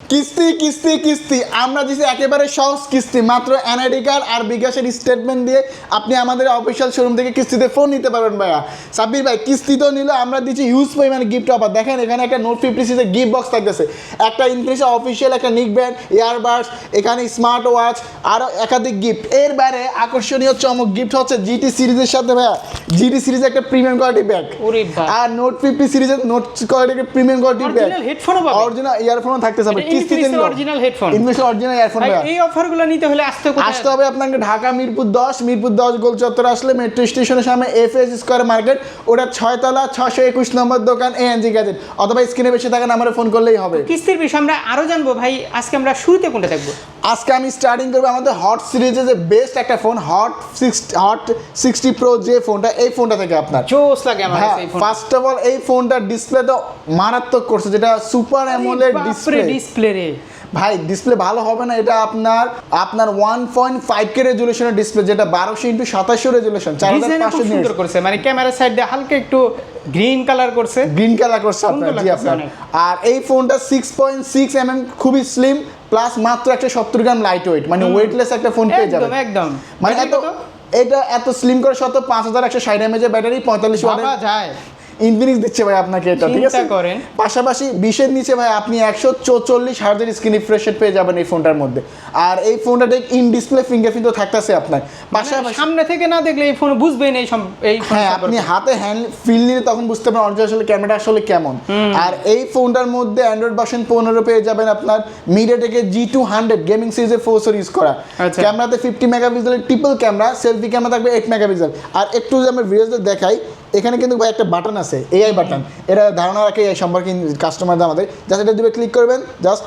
কিস্তি কিস্তি কিস্তি। আমরা দিছি একেবারে সহজ কিস্তি মাত্র এনআইডি কার্ড আর বিকাশের স্টেটমেন্ট দিয়ে আপনি আমাদের অফিসিয়াল শোরুম থেকে কিস্তিতে ফোন নিতে পারবেন ভাইয়া। সাব্বির ভাই কিস্তি তো নিলে আমরা দিচ্ছি ইউজ পরিমাণে গিফট অফার দেখেন এখানে একটা নোট ফিফটি সিসের গিফট বক্স থাকতেছে। একটা ইনফিনিক্স অফিসিয়াল একটা নিক ব্যান্ড ইয়ারবাডস এখানে স্মার্ট ওয়াচ আরও একাধিক গিফট এর বাইরে আকর্ষণীয় চমক গিফট হচ্ছে জিটি সিরিজের সাথে ভাইয়া। জিটি সিরিজের একটা প্রিমিয়াম কোয়ালিটি ব্যাগ আর নোট ফিফটি সিরিজের নোট কোয়ালিটির প্রিমিয়াম কোয়ালিটি ব্যাগ? অরিজিনাল ইয়ারফোনও থাকতেছে আবার এটা কিস্তিতে। এই অফারগুলো নিতে হলে আসতে কোথায়? আসতে হবে আপনাকে ঢাকা মিরপুর দশ মিরপুর দশ গোল চত্বর আসলে মেট্রো স্টেশনের সামনে স্কোয়ার মার্কেট ওটা ছশো একুশ নম্বর দোকান এএনজি গ্যাজেট অথবা স্ক্রিনে বেশি থাকেন ফোন করলেই হবে। কিস্তির বিষয়ে আমরা আরও জানব। ভাই আজকে আমরা শুরুতে কোনটা দেখব? আজকে আমি স্টার্টিং করব আমাদের হট সিরিজে যে বেস্ট একটা phone hot six hot sixty pro যে ফোনটা এই ফোনটা থেকে আপনার। জোস লাগে আমার ফার্স্ট অফ অল এই ফোনটা ডিসপ্লে তো মারাত্মক করছে যেটা সুপার অ্যামোলেড ডিসপ্লে ডিসপ্লে রে। ভাই ডিসপ্লে ভালো হবে না এটা আপনার আপনার ওয়ান পয়েন্ট ফাইভ কে রেজুলেশনের ডিসপ্লে যেটা বারোশো ইন্টু সাতাশশো রেজুলেশন চার হাজার পাঁচশো সুন্দর করছে মানে ক্যামেরা সাইড দিয়ে হালকা একটু গ্রিন কালার করছে। গ্রিন কালার করছে আপনার জি আপনার। আর এই ফোনটা six point six M M খুবই স্লিম প্লাস মাত্র একশো সত্তর গ্রাম লাইট ওয়েট মানে ওয়েটলেস একটা ফোন পেয়ে একদম যাবেন। একদম। মানে এত এটা এত স্লিম করে সত্ত্বেও পাঁচ হাজার একশো ষাট এমএজের ব্যাটারি পঁয়তাল্লিশ ভাবা ওয়াটের যায়। ইনফিনিক্স দিচ্ছে ভাই আপনাকে এটা ঠিক আছে? করেন। পাশাপাশি বিশের নিচে ভাই আপনি একশো চৌচল্লিশ হার্জের স্ক্রিন রিফ্রেশ পেয়ে যাবেন এই ফোনটার মধ্যে। আর এই ফোনটা ইন ডিসপ্লে ফিঙ্গারপ্রিন্ট তো থাকতেছে আপনার। পাশাপাশি মানে সামনে থেকে না দেখলে এই ফোন বুঝবেন এই এই হ্যাঁ আপনি হাতে হ্যান্ড ফিল নিলে তখন বুঝতে পারেন অরিজিনাল আসলে ক্যামেরা আসলে কেমন। আর এই ফোনটার মধ্যে অ্যান্ড্রয়েড ভার্সন পনেরো পেয়ে যাবেন আপনার মিডিয়াটেকের জি টু হান্ড্রেড গেমিং সিরিজের ফোর ইউজ করা। আচ্ছা। ক্যামেরাতে ফিফটি মেগাপিক্সেলের ট্রিপল ক্যামেরা সেলফি ক্যামেরা থাকবে এইট মেগাপিক্সেল আর একটু যদি আমরা ভিডিওতে দেখাই এখানে কিন্তু ভাই একটা বাটন আছে এআই বাটন এটা ধারণা রাখে এই সম্পর্কে কাস্টমারদের আমাদের। জাস্ট এটা দিবে ক্লিক করবেন জাস্ট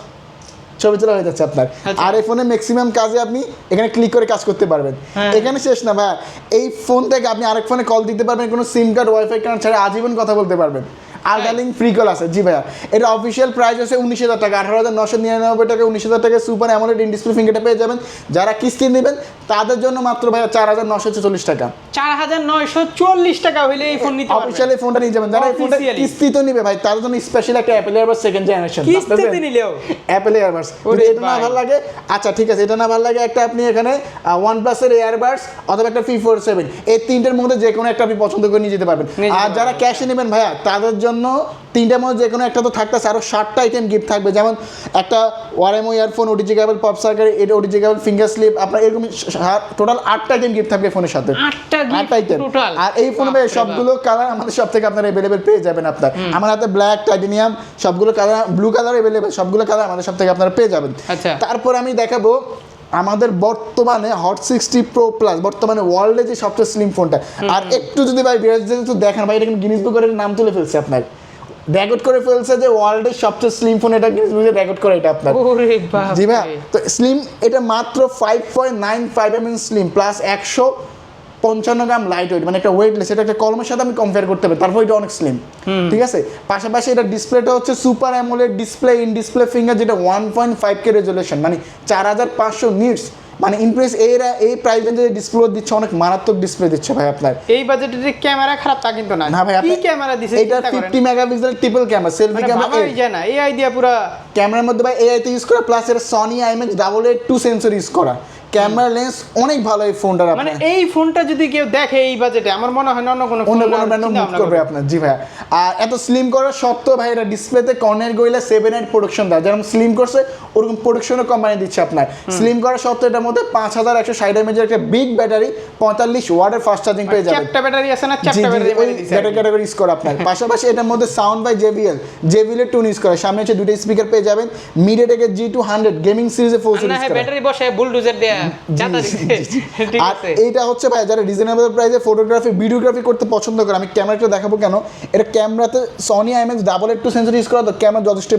ছবি তোলা হয়ে যাচ্ছে আপনার। আচ্ছা। আর এই ফোনে ম্যাক্সিমাম কাজে আপনি এখানে ক্লিক করে কাজ করতে পারবেন। হ্যাঁ। এখানে শেষ না ভাই। এই ফোন থেকে আপনি আরেক ফোনে কল দিতে পারবেন কোনো সিম কার্ড ওয়াইফাই কার্ড ছাড়া আজীবন কথা বলতে পারবেন। আর ডালিং ফ্রি কল আছে। জি ভাইয়া। এটা অফিসিয়াল প্রাইস আছে উনিশ হাজার টাকা। আঠারো হাজার নশো নিরানব্বই টাকা উনিশ হাজার টাকা সুপার অ্যামোলেড ইন ডিসপ্লে ফিঙ্গারটা পেয়ে যাবেন। যারা কিস্তি নেবেন তাদের জন্য মাত্র ভাইয়া চার হাজার নশো চল্লিশ টাকা। চার হাজার নয়শো চল্লিশ টাকা হইলে এই ফোন নিতে অফিসিয়ালি ফোনটা নিয়ে যাবেন। যারা এই ফোনটা Officially। কিস্তি তো নিবে ভাই তাদের জন্য স্পেশাল একটা অ্যাপেল এয়ারবাস সেকেন্ড জেনারেশন কিস্তিতে নিলেও। অ্যাপেল এয়ারবাডস ওরে এটা না। ভালো লাগে আচ্ছা ঠিক আছে এটা না ভালো লাগে একটা আপনি এখানে ওয়ান প্লাসের এয়ারবাডস অথবা একটা ফি ফোর সেভেন এই তিনটের মধ্যে যে কোনো একটা আপনি পছন্দ করে নিয়ে যেতে পারবেন। আর যারা ক্যাশে নেবেন ভাইয়া তাদের জন্য তিনটার মধ্যে যে কোনো একটা তো থাকতেছে আরও ষাটটা আইটেম গিফট থাকবে। যেমন একটা ওয়ারএমও ইয়ারফোন ওটিজি কেবল পপ সার্কার এটা ওটিজি কেবল ফিঙ্গার স্লিপ আপনার এরকম টোটাল আটটা আইটেম গিফট থাকবে ফোনের সাথে। আটটা টোটাল আর এই ফোনে ভাই সবগুলো কালার আমাদের সব থেকে আপনার পেয়ে যাবেন আপনার। আমার হাতে ব্ল্যাক টাইটেনিয়াম সবগুলো কালার ব্লু কালার সবগুলো কালার আমাদের সব থেকে আপনারা পেয়ে যাবেন। তারপর আমি দেখাবো আমাদের বর্তমানে হট সিক্সটি প্রো প্লাস বর্তমানে ওয়ার্ল্ডে যে সবচেয়ে স্লিম ফোনটা আর একটু যদি ভাই বিরাজ যদি দেখেন ভাই এটা কিন্তু গিনিস বুকের নাম তুলে ফেলছে আপনার। রেকর্ড করে ফেলছে যে ওয়ার্ল্ডের সবচেয়ে স্লিম ফোন এটা গিনিস বুকে রেকর্ড করে এটা আপনার। জি ভাই তো স্লিম এটা মাত্র five point nine five M slim plus একশো পঞ্চান্ন গ্রাম লাইট ওয়েট মানে একটা ওয়েটলেস এটা একটা কলমের সাথে আমি কম্পেয়ার করতে পারি তারপর এটা অনেক স্লিম ঠিক আছে? পাশাপাশি এটা ডিসপ্লেটা হচ্ছে super AMOLED display in display finger যেটা one point five K resolution মানে চার হাজার পাঁচশো নিটস মানে ইনপ্রেস এরা এই প্রাইস রেঞ্জে ডিসপ্লে দিচ্ছে অনেক মারাত্মক ডিসপ্লে দিচ্ছে ভাই আপনার। এই বাজেটে যে ক্যামেরা খারাপ তা কিন্তু না। না ভাই কি ক্যামেরা দিছে এটা চিন্তা করেন। Fifty megapixel triple camera selfie camera ভাবাই যায় না এই আইডিয়া পুরা ক্যামেরার মধ্যে ভাই এআই তে ইউজ করা প্লাস এটা Sony IMAX double eight two sensor use করা। ক্যামেরা লেন্স অনেক ভালো এই ফোনটার মানে এই ফোনটা যদি কেউ দেখে এই বাজেটে আমার মনে হয় না অন্য কোনো অন্য কোনো ব্র্যান্ড মুভ করবে আপনার। জি ভাই আর এত স্লিম করার সত্ত্বেও ভাই এটা ডিসপ্লেতে কর্নার গইলে সেভেন এইট প্রোডাকশন দেয়। যেরকম স্লিম করছে ওরকম প্রোডাকশনও কোম্পানি দিচ্ছে আপনার। স্লিম করার সত্ত্বেও এটার মধ্যে পাঁচ হাজার একশো ষাট এমএজের একটা বিগ ব্যাটারি পঁয়তাল্লিশ ওয়ার্ডের ফাস্ট চার্জিং পেয়ে যাবেন চ্যাপ্টা ব্যাটারি আছে না? জি ব্যাটারি মানে ব্যাটারি ক্যাটাগরি ইউজ করা আপনার। পাশাপাশি এটার মধ্যে সাউন্ড বাই জেবিএল জেবিএল এর টুন ইউজ করা। সামনে হচ্ছে দুটো স্পিকার পেয়ে যাবেন। মিডিয়াটেকের জি টু হান্ড্রেড গেমিং সিরিজে ফোর ব্যাটারি বসে বুলডোজার দেয়া। আর আছে। এইটা হচ্ছে ভাই যারা রিজনেবল প্রাইসে ফটোগ্রাফি ভিডিওগ্রাফি করতে পছন্দ করে আমি ক্যামেরাটা দেখাবো কেন? এটা ক্যামেরাতে Sony IMX double eight two sensor use করা তো ক্যামেরা যথেষ্ট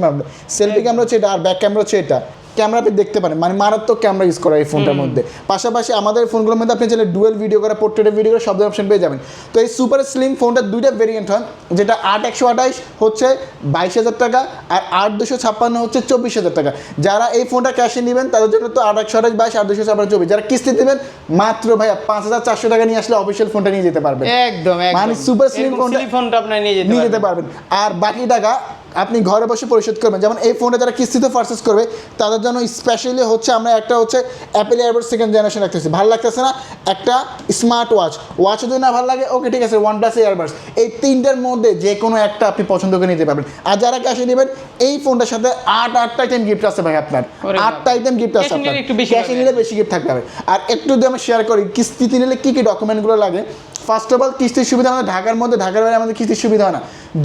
সেলফি ক্যামেরা হচ্ছে এটা আর ব্যাক ক্যামেরা হচ্ছে এটা। ক্যামেরা আপনি দেখতে পারেন। মানে মারাত্মক ক্যামেরা ইউজ করা এই ফোনটার মধ্যে। পাশাপাশি আমাদের ফোনগুলোর মধ্যে আপনি চাইলে ডুয়েল ভিডিও করা পোর্ট্রেটের ভিডিও করা সব অপশন পেয়ে যাবেন। তো এই সুপার স্লিম ফোনটা দুইটা ভেরিয়েন্ট হয় যেটা আট একশো আঠাইশ হচ্ছে বাইশ হাজার টাকা আর আট দুশো ছাপ্পান্ন হচ্ছে চব্বিশ হাজার টাকা। যারা এই ফোনটা ক্যাশে নেবেন তাদের জন্য তো আট একশো আঠাইশ বাইশ আট দুশো ছাপ্পান্ন চব্বিশ। যারা কিস্তি দেবেন মাত্র ভাইয়া পাঁচ হাজার চারশো টাকা নিয়ে আসলে অফিসিয়াল ফোনটা নিয়ে যেতে পারবেন। একদম মানে slim এরকম ফোনটা- ফোনটা আপনি নিয়ে যেতে পারবেন। আর বাকি টাকা আপনি ঘরে বসে পরিশোধ করবেন। যেমন এই ফোনটা যারা কিস্তিতে পারচেস করবে তাদের জন্য স্পেশালি হচ্ছে আমরা একটা হচ্ছে অ্যাপেল এয়ারবাড সেকেন্ড জেনারেশন রাখতেছি। ভালো লাগতেছে না? একটা স্মার্ট ওয়াচ ওয়াচও যদি না ভালো লাগে ওকে ঠিক আছে ওয়ান প্লাস এয়ারবাডস এই তিনটার মধ্যে যে কোনো একটা আপনি পছন্দ করে নিতে পারবেন। আর যারা ক্যাশে নেবেন এই ফোনটার সাথে আট আটটা আইটেম গিফট আছে ভাই আপনার। আটটা আইটেম গিফট আছে আপনার। ক্যাশে নিলে বেশি গিফট থাকতে হবে। আর একটু যদি আমি শেয়ার করি কিস্তিতে নিলে কী কী ডকুমেন্টগুলো লাগে? ফার্স্ট অফ অল কিস্তির সুবিধা আমাদের ঢাকার মধ্যে ঢাকার বাইরে আমাদের কিস্তির সুবিধা হয় না।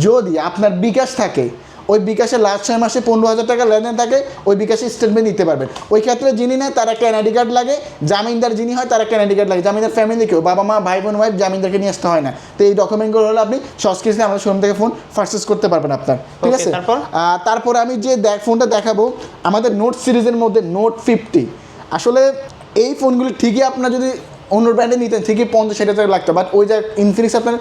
যদি আপনার বিকাশ থাকে ওই বিকাশে লাস্ট ছয় মাসে পনেরো হাজার টাকা লেনদেন থাকে ওই বিকাশে স্টেটমেন্ট নিতে পারবেন। ওই ক্ষেত্রে যিনি নেয় তার একটা এনআইডি কার্ড লাগে। জামিনদার যিনি হয় তার একটা এনআইডি কার্ড লাগে। জামিনদার ফ্যামিলি কেউ বাবা মা ভাই বোন ওয়াইফ জামিনদারকে নিয়ে আসতে হয় না। তো এই ডকুমেন্টগুলো হলে আপনি সস্কিসে আমাদের শোরুম থেকে ফোন পারচেস করতে পারবেন আপনার। ঠিক আছে? তারপর? আমি যে দেখ ফোনটা দেখাবো আমাদের নোট সিরিজের মধ্যে নোট ফিফটি আসলে এই ফোনগুলি ঠিকই আপনার যদি অন্য ব্র্যান্ডে নিতেন ঠিকই পঞ্চাশ ষাট হাজার লাগতো বাট ওই যে ইনফিনিক্স আপনার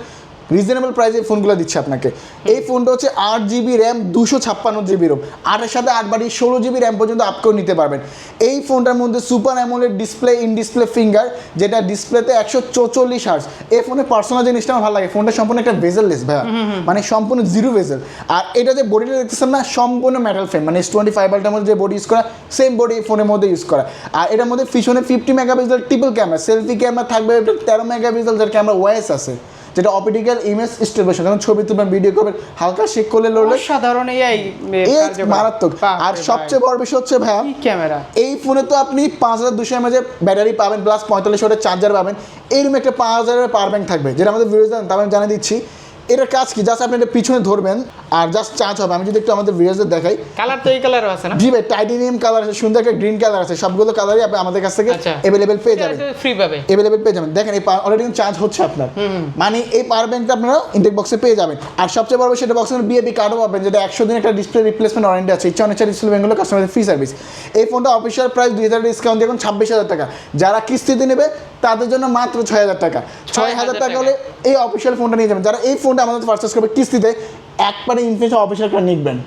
রিজনেবল প্রাইসে ফোনগুলো দিচ্ছে আপনাকে। এই ফোনটা হচ্ছে আট জিবি র্যাম দুশো ছাপ্পান্ন জিবি রোম আটের সাথে আট বাড়ি ষোলো জিবি র্যাম পর্যন্ত আপ করে নিতে পারবেন। এই ফোনটার মধ্যে super AMOLED display in display finger যেটা ডিসপ্লেতে একশো চৌচল্লিশ হার্স এই ফোনের পার্সোনাল জিনিসটা আমার ভালো লাগে। ফোনটা সম্পূর্ণ একটা ভেজেললেস ভাইয়া। মানে সম্পূর্ণ জিরো ভেজেল আর এটা যে বডিটা দেখতেছেন না সম্পূর্ণ মেটাল ফ্রেম মানে টোয়েন্টি ফাইভ আল্টার মধ্যে যে বডি ইউজ করা সেম বডি এই ফোনের মধ্যে ইউজ করা। আর এটার মধ্যে পিছনে fifty mega megapixel triple camera selfie camera থাকবে তেরো মেগা মেগাপিক্সেল যার ক্যামেরা ওয়াইস আছে। যেটা অপটিক্যাল ইমেজ স্টেবলেশন যেমন ছবি তুলবেন ভিডিও করবেন হালকা শেক করলে লড়লে সাধারণ এই মারাত্মক। আর সবচেয়ে বড় বিষয় হচ্ছে ভাইয়া ক্যামেরা এই ফোনে তো আপনি পাঁচ হাজার দুশো এমএজের ব্যাটারি পাবেন প্লাস পঁয়তাল্লিশ ওয়াটের চার্জার পাবেন। এরকম একটা পাঁচ হাজারের পাওয়ার ব্যাংক থাকবে যেটা আমাদের ভিডিও জানেন আমি জানিয়ে দিচ্ছি। এটার কাজ কি? জাস্ট আপনি এটা পিছনে ধরবেন আর জাস্ট চার্জ হবে। আমি যদি একটু আমাদের ভিডিওতে দেখাই। কালার তো এই কালারও আছে না? জি ভাই টাইটেনিয়াম কালার আছে সুন্দর একটা গ্রিন কালার আছে। সবগুলো কালারই আপনি আমাদের কাছ থেকে আচ্ছা। অ্যাভেলেবেল পেয়ে যাবেন। ফ্রি পাবে। অ্যাভেলেবেল পেয়ে যাবেন। দেখেন এই অলরেডি চার্জ হচ্ছে আপনার। মানে এই পাওয়ার ব্যাংকটা আপনারা ইনটেক বক্সে পেয়ে যাবেন। আর সবচেয়ে বড় সেটা বক্সের বিএবি কার্ডও পাবেন যেটা একশো দিন একটা ডিসপ্লে রিপ্লেসমেন্ট ওয়ারেন্টি আছে। ইচ্ছা অনিচ্ছা ডিসপ্লে ব্যাঙ্গুলো কাস্টমারদের ফ্রি সার্ভিস এই ফোনটা অফিসিয়াল প্রাইস দুই হাজার ডিসকাউন্ট দেখুন ছাব্বিশ হাজার টাকা। যারা কিস্তিতে নেবে তাদের জন্য মাত্র ছয় হাজার টাকা। ছয় হাজার টাকা। হলে এই অফিসিয়াল ফোনটা নিয়ে যাবেন। যারা এই ফোনটা আমাদের পারচেস করবে কিস্তিতে একবারে ইনফিনিক্স অফিসিয়াল ফোন নিকবেন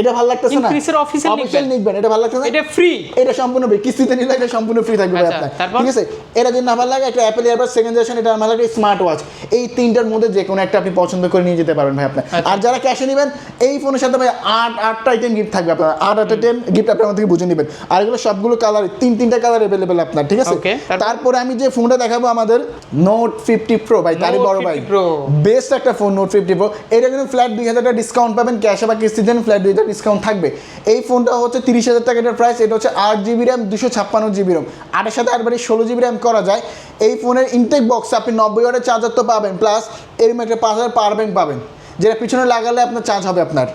এটা ভালো লাগতেছে না? অফিসিয়াল নিকবেন। নিকবেন এটা ভালো লাগতেছে না? এটা ফ্রি এটা সম্পূর্ণ ফ্রি কিস্তিতে নিলে এটা সম্পূর্ণ ফ্রি থাকবে আচ্ছা, আপনার। ঠিক আছে? এটা যদি না ভালো লাগে একটা অ্যাপেল এয়ারবাড সেকেন্ড জেনারেশন এটা আমার লাগে স্মার্ট ওয়াচ এই তিনটার মধ্যে যে কোনো একটা আপনি পছন্দ করে নিয়ে যেতে পারবেন ভাই আপনার। আচ্ছা। আর যারা ক্যাশে নেবেন এই ফোনের সাথে ভাই আট আটটা আইটেম গিফট থাকবে আপনার। আট আটটা আইটেম গিফট আপনি থেকে বুঝে নেবেন। আর এগুলো সবগুলো কালার তিন তিনটা কালার অ্যাভেলেবেল আপনার ঠিক আছে? তারপর? আমি যে ফোনটা দেখাবো আমাদের নোট ফিফটি প্রো ভাই তারই বড় ভাই। 50 বেস্ট একটা ফোন নোট ফিফটি প্রো এটা কিন্তু ফ্ল্যাট দুই হাজার টাকা ডিসকাউন্ট পাবেন ক্যাশে বা জন্য ফ্ল্যাট দুই হাজার ডিসকাউন্ট থাকবে। এই ফোনটা হচ্ছে তিরিশ হাজার টাকার প্রাইস এটা হচ্ছে আট জিবি র্যাম দুশো ছাপ্পান্ন জিবি র্যাম আটের সাথে আটবারে ষোলো জিবি র্যাম করা যায়। এই ফোনের ইনটেক বক্সে আপনি নব্বই ওয়াটের চার্জার তো পাবেন প্লাস এরকম একটা পাঁচ হাজার পাওয়ার ব্যাংক পাবেন যেটা পিছনে লাগালে আপনার চার্জ হবে আপনার।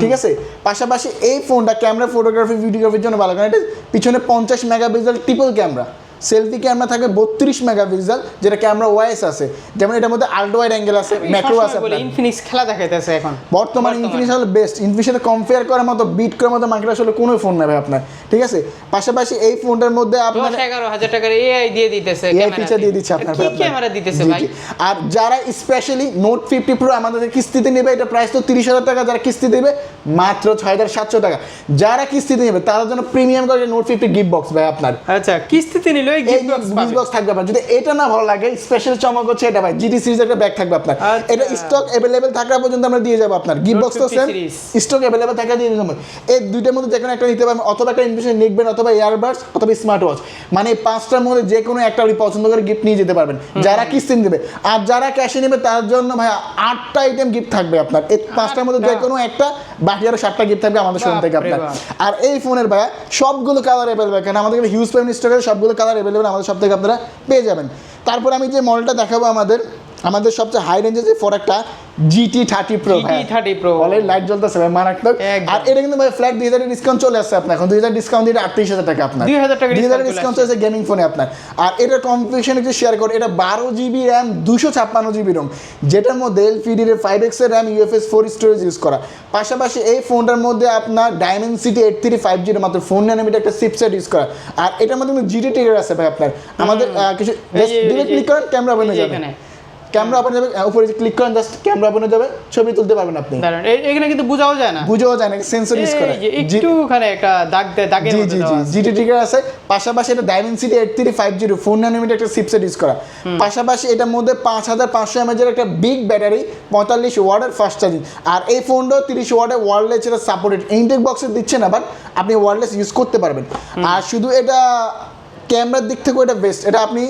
ঠিক আছে? পাশাপাশি এই ফোনটা ক্যামেরা ফটোগ্রাফি ভিডিওগ্রাফির জন্য ভালো কারণ এটা পিছনে পঞ্চাশ megapixel triple camera selfie camera থাকবে বত্রিশ মেগাপিক্সেল যেটা ক্যামেরা ওয়াইস আছে। যেমন এটার মধ্যে আল্ট্রা ওয়াইড অ্যাঙ্গেল আছে ম্যাক্রো আছে ইনফিনিক্স খেলা দেখাইতেছে এখন। বর্তমানে ইনফিনিক্স হলো বেস্ট ইনফিনিক্স সাথে কম্পেয়ার করার মতো বিট করার মতো মার্কেট আসলে কোনো ফোন নেবে আপনার ঠিক আছে? পাশাপাশি এই ফোনটার মধ্যে আপনার দশ এগারো হাজার টাকার এআই দিয়ে দিতেছে এআই ফিচার দিয়ে দিচ্ছে আপনার কি ক্যামেরা দিতেছে ভাই? আর যারা স্পেশালি নোট ফিফটি প্রো আমাদের কিস্তিতে নেবে এটা প্রাইস তো তিরিশ হাজার টাকা যারা কিস্তি দেবে মাত্র ছয় হাজার সাতশো টাকা। যারা কিস্তিতে নেবে তাদের জন্য প্রিমিয়াম করে নোট ফিফটি গিফট বক্স ভাই আপনার। আচ্ছা কিস্তিতে নিলে গিফট বক্স থাকবে আপনার। যদি এটা না ভালো লাগে স্পেশাল চমক হচ্ছে এটা ভাই। জিটি সিরিজ একটা ব্যাগ থাকবে আপনার। আচ্ছা। এটা স্টক অ্যাভেলেবেল থাকা পর্যন্ত আমরা দিয়ে যাব আপনার। গিফট বক্স তো 50 সেম স্টক অ্যাভেলেবেল থাকা দিয়ে দেবো এই দুইটার মধ্যে যে কোনো একটা নিতে পারবেন অথবা একটা ইনভিশন নিকবেন অথবা ইয়ারবাডস অথবা স্মার্ট ওয়াচ মানে পাঁচটার মধ্যে যে কোনো একটা আপনি পছন্দ করে গিফট নিয়ে যেতে পারবেন। যারা কিস্তি নেবে। আর যারা ক্যাশে নেবে তার জন্য ভাই আটটা আইটেম গিফট থাকবে আপনার। এই পাঁচটার মধ্যে যে কোনো একটা বাকি আরও সাতটা গিফট থাকবে আমাদের শোরুম থেকে আপনার। আর এই ফোনের ভাইয়া সবগুলো কালার অ্যাভেলেবেল কেন আমাদের হিউজ পেমেন্ট স্টক সবগুলো কালার অ্যাভেলেবেল আমাদের সব থেকে আপনারা পেয়ে যাবেন। তারপর আমি যে মলটা দেখাবো আমাদের আমাদের সবচেয়ে হাই রেঞ্জের যে ফোরটা GT thirty pro GT 30 Pro। Already light জ্বলতেছে ভাই মারাত্মক। আর এটা কিন্তু ভাই ফ্ল্যাট দুই হাজার ডিসকাউন্ট চলে আসছে আপনার। এখন দুই হাজার ডিসকাউন্ট দিয়ে আটত্রিশ হাজার টাকা আপনার। 2000 টাকা দুই হাজার ডিসকাউন্ট। চলেছে গেমিং ফোনে আপনার। আর এটার কনফিগারেশন একটু শেয়ার করে এটা বারো জিবি র্যাম দুশো ছাপ্পান্ন জিবি রোম যেটার মধ্যে এল এলপিডির ফাইভ এক্সের RAM UFS four storage use করা। পাশাপাশি এই ফোনটার মধ্যে আপনার Dimensity eight three five zero মাত্র ফোন নানোমিটার একটা সিপসেট ইউজ করা। আর এটার মধ্যে কিন্তু জিটি টিকার আছে ভাই আপনার। আমাদের কিছু ক্লিক করেন ক্যামেরা বনে যাবে। ক্যামেরা ওপেন যাবে উপরে ক্লিক করেন জাস্ট ক্যামেরা ওপেন যাবে ছবি তুলতে পারবেন আপনি। এখানে কিন্তু বোঝাও যায় না। বুঝেও যায় না সেন্সর ইউজ করে। যে একটা দাগ দেয় দাগের জি জি জি। জিটি আছে পাশাপাশি এটা Dimensity eight three five zero four nanometre একটা চিপসেট ইউজ করা। পাশাপাশি এটার মধ্যে পাঁচ হাজার পাঁচশো এমএজের একটা বিগ ব্যাটারি পঁয়তাল্লিশ ওয়ার্ডের ফাস্ট চার্জিং আর এই ফোনটাও তিরিশ ওয়ার্ডের ওয়ারলেস এটা সাপোর্টেড ইনটেক বক্সে দিচ্ছে না বাট আপনি ওয়ারলেস ইউজ করতে পারবেন। আর শুধু এটা ক্যামেরার দিক থেকেও এটা বেস্ট এটা আপনি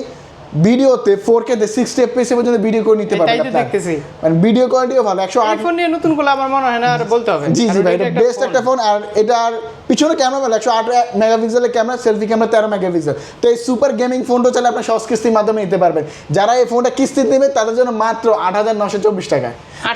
ভিডিওতে ফোর কে সিক্সটি এফপিএস পর্যন্ত ভিডিও করে নিতে পারবেন তো দেখতেছি। মানে ভিডিও কোয়ালিটিও ভালো একশো আট আইফোন নিয়ে নতুন করলে আমার মনে হয় না আর বলতে হবে। জি জি ভাই এটা বেস্ট একটা ফোন আর এটার পিছনে ক্যামেরা ভালো একশো আট মেগাপিক্সেলের ক্যামেরা সেলফি ক্যামেরা তেরো মেগাপিক্সেল তো এই সুপার গেমিং ফোনটা চাইলে আপনার সহজ কিস্তির মাধ্যমে নিতে পারবেন। যারা এই ফোনটা কিস্তি নেবে তাদের জন্য মাত্র আট হাজার নশো চব্বিশ টাকা।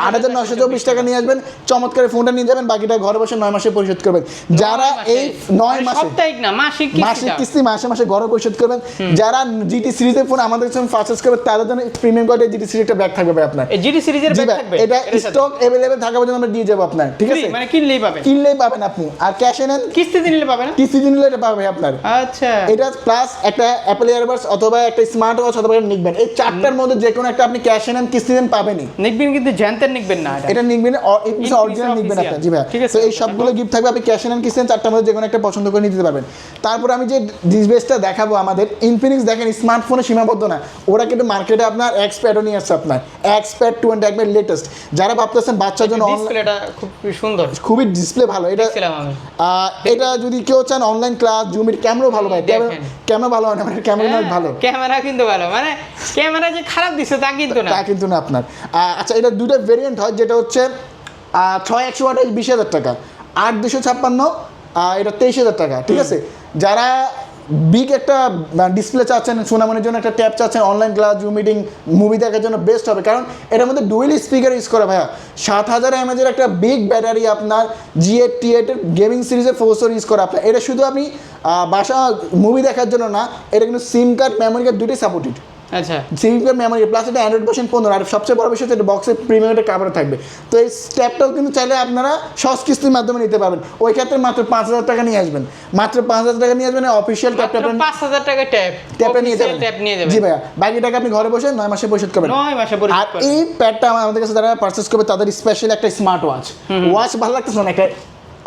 আট হাজার নশো চব্বিশ টাকা। নিয়ে আসবেন চমৎকার ফোনটা নিয়ে যাবেন বাকিটা ঘরে বসে নয় মাসে পরিশোধ করবেন। যারা এই নয় মানে মাসে সাপ্তাহিক না মাসিক মাসিক কিস্তি মাসে মাসে ঘরে পরিশোধ করবেন। যারা জিটি সিরিজের ফোন আমাদের কাছে পারচেস করবে তাদের জন্য প্রিমিয়াম কোয়ালিটির জিটি সিরিজ একটা ব্যাগ থাকবে ভাই আপনার। এই জিডি সিরিজের ব্যাগ থাকবে? এটা স্টক অ্যাভেলেবেল থাকা পর্যন্ত আমরা দিয়ে যাব আপনার ঠিক আছে? মানে কিনলেই পাবে কিনলেই পাবেন আপনি। আর ক্যাশে নেন কিস্তিতে নিলে পাবে না? কিস্তি নিলে এটা পাবে আপনার। আচ্ছা। এটা প্লাস একটা অ্যাপেল ইয়ারবাডস অথবা একটা স্মার্ট ওয়াচ অথবা একটা নিকবেন। এই চারটার মধ্যে যে কোনো একটা আপনি ক্যাশে নেন কিস্তি নেন পাবেনই। নিকবেন কিন্তু জ্যান্তের নিকবেন না এটা। এটা নিকবেন Infinix অরিজিনাল নিকবেন। আপনার জি ভাই। ঠিক আছে, তো এই সবগুলো গিফট থাকবে আপনি ক্যাশে নেন কিস্তি নেন চারটার মধ্যে যে কোনো একটা পছন্দ করে নিতে পারবেন। তারপর আমি যে ডিসবেসটা দেখাবো আমাদের ইনফিনিক্স দেখেন স্মার্টফোনে সীমাবদ্ধ না ওরা কিন্তু মার্কেটে আপনার এক্সপ্যাডও নিয়ে আসছে আপনার। এক্সপ্যাড অ্যান্ড একবার লেটেস্ট যারা ভাবতেছেন বাচ্চার জন্য ডিসপ্লেটা খুব সুন্দর। খুবই ডিসপ্লে ভালো। এটা এটা যদি কেউ চান অনলাইন ক্লাস জুমির ক্যামেরা ভালো ভাই। ক্যামেরা ভালো হয় না মানে ক্যামেরা অনেক ভালো। ক্যামেরা কিন্তু ভালো। মানে ক্যামেরা যে খারাপ দিছে তা কিন্তু না। তা কিন্তু না আপনার। আচ্ছা এটা দুটো ভেরিয়েন্ট হয় যেটা হচ্ছে ছয় একশো আঠাশ বিশ হাজার টাকা। আট দুশো ছাপ্পান্ন এটা তেইশ হাজার টাকা। ঠিক আছে? যারা বিগ একটা ডিসপ্লে চাচ্ছেন সুনামনের জন্য, একটা ট্যাব চাচ্ছেন online class Zoom meeting movie দেখার জন্য বেস্ট হবে। কারণ এটার মধ্যে ডুয়েল স্পিকার ইউজ করে ভাইয়া। সাত হাজার এমএজের একটা বিগ ব্যাটারি আপনার জি এইট টি এইটের গেমিং সিরিজের ফোর্সর ইউজ করে। আপনার, এটা শুধু আপনি বাসা মুভি দেখার জন্য না, এটা কিন্তু সিম কার্ড মেমোরি কার্ড দুটোই সাপোর্টেড আচ্ছা। মেমোরি প্লাস এটা অ্যান্ড্রয়েড ভার্সন পনেরো আর সবচেয়ে বড় বিষয় হচ্ছে এটা বক্সে প্রিমিয়াম একটা কাভার থাকবে। তো এই স্ট্যাপটাও কিন্তু চাইলে আপনারা সহজ কিস্তির মাধ্যমে নিতে পারবেন। ওই ক্ষেত্রে মাত্র পাঁচ হাজার টাকা নিয়ে আসবেন। মাত্র পাঁচ হাজার টাকা নিয়ে আসবেন অফিসিয়াল ট্যাপটা পাঁচ হাজার টাকা ট্যাপ ট্যাপটা নিয়ে যাবেন। ট্যাপ নিয়ে যাবেন। জি ভাইয়া বাকি টাকা আপনি ঘরে বসে নয় মাসে পরিশোধ করবেন। নয় মাসে আর। এই প্যাডটা আমাদের কাছে যারা পারচেস করবে তাদের স্পেশাল একটা স্মার্ট ওয়াচ ওয়াচ ভালো লাগতেছে না? একটা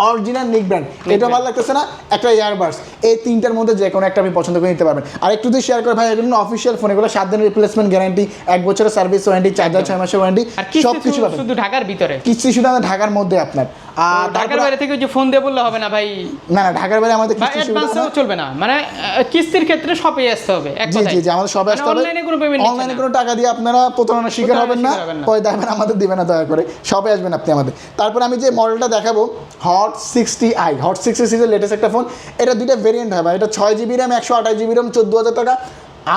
অরিজিনাল নিক ব্র্যান্ড এটা ভালো লাগতেছে না? একটা ইয়ারবাডস এই তিনটার মধ্যে যে কোনো একটা আপনি পছন্দ করে নিতে পারবেন। আর একটু যদি শেয়ার করে ভাই এগুলো অফিসিয়াল ফোন এগুলো সাত দিনের রিপ্লেসমেন্ট গ্যারান্টি এক বছরের সার্ভিস ওয়ারেন্টি চার্জার ছয় মাসের ওয়ারেন্টি সব কিছু শুধু- পাবেন। শুধু ঢাকার ভিতরে? কিছু শুধু ঢাকার মধ্যে আপনার। আর ঢাকার বাইরে থেকে যে ফোন দিয়ে বললে হবে না ভাই? না না ঢাকার বাইরে আমাদের সুবিধা চলবে না। মানে কিস্তির ক্ষেত্রে শপে আসতে হবে এক জি জি জি আমাদের সবাই আসতে হবে। অনলাইনে কোনো পেমেন্ট অনলাইনে কোনো টাকা দিয়ে আপনারা প্রতারণার শিকার হবেন না পরে দেবেন আমাদের দিবেন না দয়া করে। সবে আসবেন আপনি আমাদের। তারপর আমি যে মডেলটা দেখাবো Hot sixty i Hot sixty সিক্সের লেটেস্ট একটা ফোন এটা দুইটা ভেরিয়েন্ট হয় ভাই। এটা ছয় জিবি র্যাম একশো আঠাশ জিবি র্যাম চোদ্দ হাজার টাকা।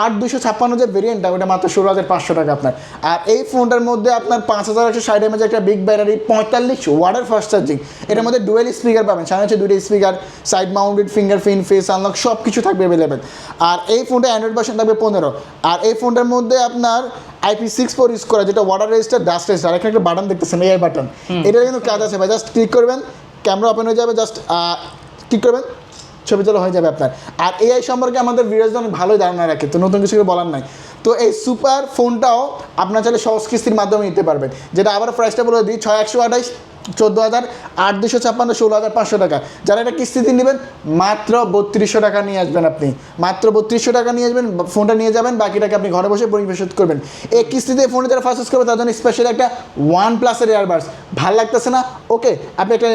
আট দুশো ছাপ্পান্ন যে ভেরিয়েন্টটা ওটা মাত্র ষোলো হাজার পাঁচশো টাকা আপনার। আর এই ফোনটার মধ্যে আপনার পাঁচ হাজার একশো ষাট এমএজ একটা বিগ ব্যাটারি পঁয়তাল্লিশ ওয়াটার ফাস্ট চার্জিং এটার মধ্যে ডুয়েল স্পিকার পাবেন সামনে হচ্ছে দুটো speaker side mounted fingerprint face unlock সব কিছু থাকবে অ্যাভেলেবেল আর এই ফোনটা অ্যান্ড্রয়েড ভার্সন থাকবে পনেরো। আর এই ফোনটার মধ্যে আপনার আইপি সিক্স ফোর ইউজ করা যেটা ওয়াটার রেজিস্টার ডাস্ট রেজিস্টার আর একটা বাটন দেখতেছেন এই বাটন এটার কিন্তু কাজ আছে ভাই জাস্ট ক্লিক করবেন ক্যামেরা ওপেন হয়ে যাবে জাস্ট ক্লিক করবেন। ছবি তোলা হয়ে যাবে আপনার। আর এআই সম্পর্কে আমাদের ভিডিওজন ভালোই ধারণা রাখে, তো নতুন কিছু বলার নাই। তো এই সুপার ফোনটাও আপনার চাইলে সহজ কিস্তির মাধ্যমে নিতে পারবেন। যেটা আবার প্রাইসটা বলে দিই, ছয় একশো আঠাইশ চোদ্দ হাজার আট দুশো ছাপ্পান্ন ষোলো হাজার পাঁচশো টাকা। যারা এটা কিস্তিতে নেবেন মাত্র বত্রিশশো টাকা নিয়ে আসবেন আপনি। মাত্র বত্রিশশো টাকা নিয়ে আসবেন ফোনটা নিয়ে যাবেন বাকি টাকা আপনি ঘরে বসে পরিশোধ করবেন। এই কিস্তিতে ফোনে যারা ফার্স্ট করবে তার জন্য স্পেশাল একটা ওয়ান প্লাসের এয়ারবাডস ভালো লাগতেছে না? ওকে আপনি একটা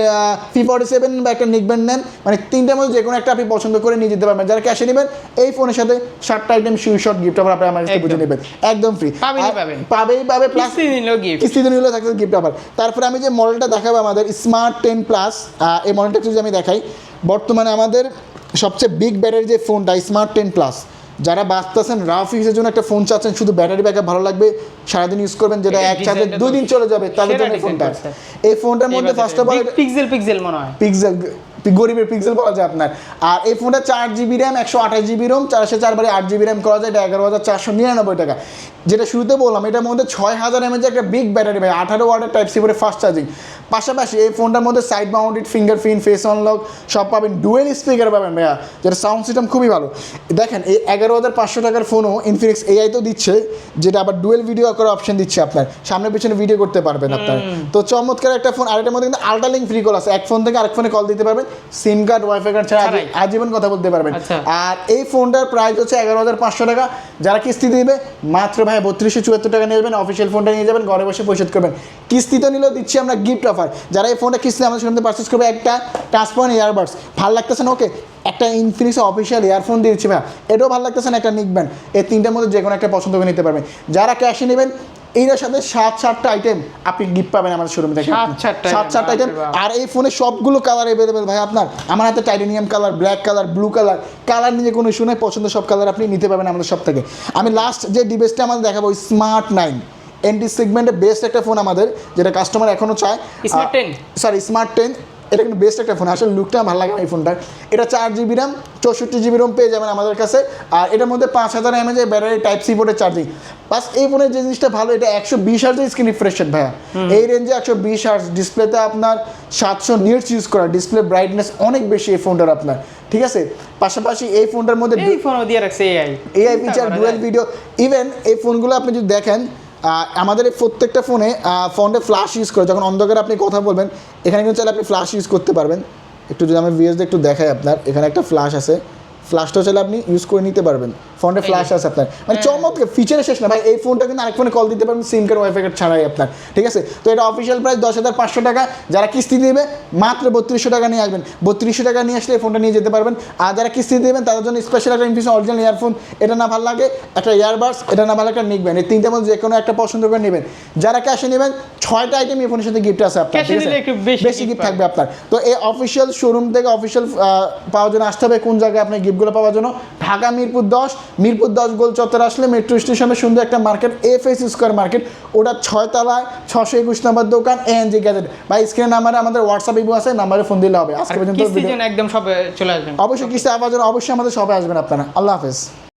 ফি ফর্টি সেভেন বা একটা নিকবেন নেন। মানে তিনটার মধ্যে যে কোনো একটা আপনি পছন্দ করে নিয়ে যেতে পারবেন। যারা ক্যাশে নেবেন এই ফোনের সাথে সাতটা আইটেম শর্ট গিফট আবার আপনি আমার বুঝে নেবেন। একদম ফ্রি। পাবেই পাবে প্লাস কিস্তি নিলেও গিফট কিস্তিতে নিলে থাকবে গিফট অফার তারপরে আমি যে মডেলটা দেখাবো আমাদের স্মার্ট টেন প্লাস এই একটু যদি আমি দেখাই বর্তমানে আমাদের সবচেয়ে বিগ ব্যাটারি যে ফোনটা স্মার্ট টেন প্লাস যারা বাঁচতেছেন রাফ ইউজের জন্য একটা ফোন চাচ্ছেন শুধু ব্যাটারি ব্যাকআপ ভালো লাগবে সারাদিন ইউজ করবেন যেটা এক চার্জে দুই দিন চলে যাবে তাদের জন্য ফোনটা এই ফোনটার মধ্যে first of all pixel pixel মনে হয়। পিক্সেল গরিবের পিক্সেল পাওয়া যায় আপনার। আর এই ফোনটা চার জিবি র্যাম একশো আঠাশ জিবি রোম চারশো চারবারে আট জিবি র্যাম করা যায় এটা এগারো হাজার চারশো নিরানব্বই টাকা। যেটা শুরুতে বললাম এটার মধ্যে ছয় হাজার এমএচ একটা বিগ ব্যাটারি ভাই আঠারো ওয়াটের টাইপ সি করে ফাস্ট চার্জিং পাশাপাশি এই ফোনটার মধ্যে side mounted fingerprint face unlock সব পাবেন ডুয়েল স্পিকার পাবেন ভাইয়া যেটা সাউন্ড সিস্টেম খুবই ভালো। দেখেন এই এগারো হাজার পাঁচশো টাকার ফোনও ইনফিনিক্স এআই তো দিচ্ছে যেটা আবার ডুয়েল ভিডিও করার অপশন দিচ্ছে আপনার। সামনে পিছনে ভিডিও করতে পারবেন আপনার। তো চমৎকার একটা ফোন আর এটার মধ্যে কিন্তু আল্ট্রা লিঙ্ক ফ্রি কল আছে। এক ফোন থেকে আরেক ফোনে কল দিতে পারবেন। সিম কার্ড ওয়াইফাই কার্ড ছাড়া। আজীবন কথা বলতে পারবেন। আচ্ছা। আর এই ফোনটার প্রাইস হচ্ছে এগারো হাজার পাঁচশো টাকা। যারা কিস্তি দিবে মাত্র ভাই বত্রিশশো চুয়াত্তর টাকা নিয়ে যাবেন অফিসিয়াল ফোনটা নিয়ে যাবেন ঘরে বসে পরিশোধ করবেন। কিস্তি তো নিলেও দিচ্ছি আমরা গিফট অফার যারা এই ফোনটা কিস্তি আমাদের সাথে পারচেস করবে একটা ট্রান্সপয়েন্ট ইয়ারবাডস ভালো লাগতেছে না? ওকে একটা ইনফিনিক্স অফিসিয়াল ইয়ারফোন দিয়ে দিচ্ছি ভাই। এটাও ভালো লাগতেছে না? একটা নিকবেন এই তিনটার মধ্যে যে কোনো একটা পছন্দ করে নিতে পারবেন। যারা ক্যাশে নেবেন এইটার সাথে সাত সাতটা আইটেম আপনি গিফট পাবেন আমাদের শোরুমে থেকে সাত সাতটা আইটেম আর এই ফোনে সবগুলো কালার অ্যাভেলেবেল ভাই আপনার। আমার হাতে titanium colour black colour blue colour colour নিয়ে কোনো ইস্যু নেই পছন্দ সব কালার আপনি নিতে পারবেন আমাদের সব থেকে। আমি লাস্ট যে ডিভাইসটা আমাদের দেখাবো স্মার্ট নাইন এনটি সেগমেন্টের বেস্ট একটা ফোন আমাদের যেটা কাস্টমার এখনও চায়। Smart 10? সরি স্মার্ট টেন এটা কিন্তু বেস্ট একটা ফোন আসলে লুকটা ভালো লাগে এই ফোনটার এটা চার জিবি র্যাম চৌষট্টি জিবি রোম পেয়ে যাবেন আমাদের কাছে। আর এটার মধ্যে পাঁচ হাজার এমএজ ব্যাটারি টাইপ সি বোর্ডের চার্জিং বাস এই ফোনের যে জিনিসটা ভালো এটা একশো বিশ হার্জের স্ক্রিন রিফ্রেশ রেট ভাইয়া। এই রেঞ্জে একশো বিশ হার্জ ডিসপ্লেতে আপনার সাতশো নিটস ইউজ করা। ডিসপ্লে ব্রাইটনেস অনেক বেশি এই ফোনটার আপনার। ঠিক আছে? পাশাপাশি এই ফোনটার মধ্যে এই ফোনও দিয়ে রাখছে AI AI feature dual video even এই ফোনগুলো আপনি যদি দেখেন আমাদের এই প্রত্যেকটা ফোনে ফোনটা ফ্ল্যাশ ইউজ করে, যখন অন্ধকারে আপনি কথা বলবেন, এখানে কিন্তু চাইলে আপনি ফ্ল্যাশ ইউজ করতে পারবেন। একটু যদি আমি ভিএসডি একটু দেখাই আপনার, এখানে একটা ফ্ল্যাশ আছে। ফ্ল্যাশটাও চাইলে আপনি ইউজ করে নিতে পারবেন। ফোনটা ফ্ল্যাশ আছে আপনার। মানে চমৎকার ফিচারে শেষ না। ভাই এই ফোনটা কিন্তু আরেক ফোনে কল দিতে পারবেন সিম কার্ড ওয়াইফাই কার্ড ছাড়াই আপনার। ঠিক আছে? তো এটা অফিসিয়াল প্রাইস দশ হাজার পাঁচশো টাকা। যারা কিস্তি দেবে মাত্র বত্রিশশো টাকা নিয়ে আসবেন। বত্রিশশো টাকা নিয়ে আসলে এই ফোনটা নিয়ে যেতে পারবেন। আর যারা কিস্তি দেবেন তাদের জন্য স্পেশাল একটা ইনফিউশন অরিজিনাল ইয়ারফোন এটা না ভালো লাগে একটা ইয়ারবাডস এটা না ভালো একটা নিকবেন এই তিনটার মধ্যে যে কোনো একটা পছন্দ করে নেবেন। যারা ক্যাশে নেবেন ছয়টা আইটেম এই ফোনের সাথে গিফট আছে আপনার। ঠিক আছে? বেশি বেশি গিফট থাকবে আপনার। তো এই অফিসিয়াল শোরুম থেকে অফিসিয়াল পাওয়ার জন্য আসতে হবে। কোন জায়গায় আপনি গিফটগুলো পাওয়ার জন্য? ঢাকা মিরপুর দশ মিরপুর দশ গোল চত্বর আসলে মেট্রো স্টেশনের সুন্দর একটা market F S square market ওটা ছয়তলায় ছশো একুশ নম্বর দোকান এএনজি গ্যাজেট বা স্ক্রিন নাম্বারে আমাদের হোয়াটসঅ্যাপ ইবু আছে নাম্বারে ফোন দিলে হবে। আজকে পর্যন্ত একদম সবাই চলে আসবেন। অবশ্যই কিস্তি আবার অবশ্যই আমাদের সবাই আসবেন আপনারা। আল্লাহ হাফেজ।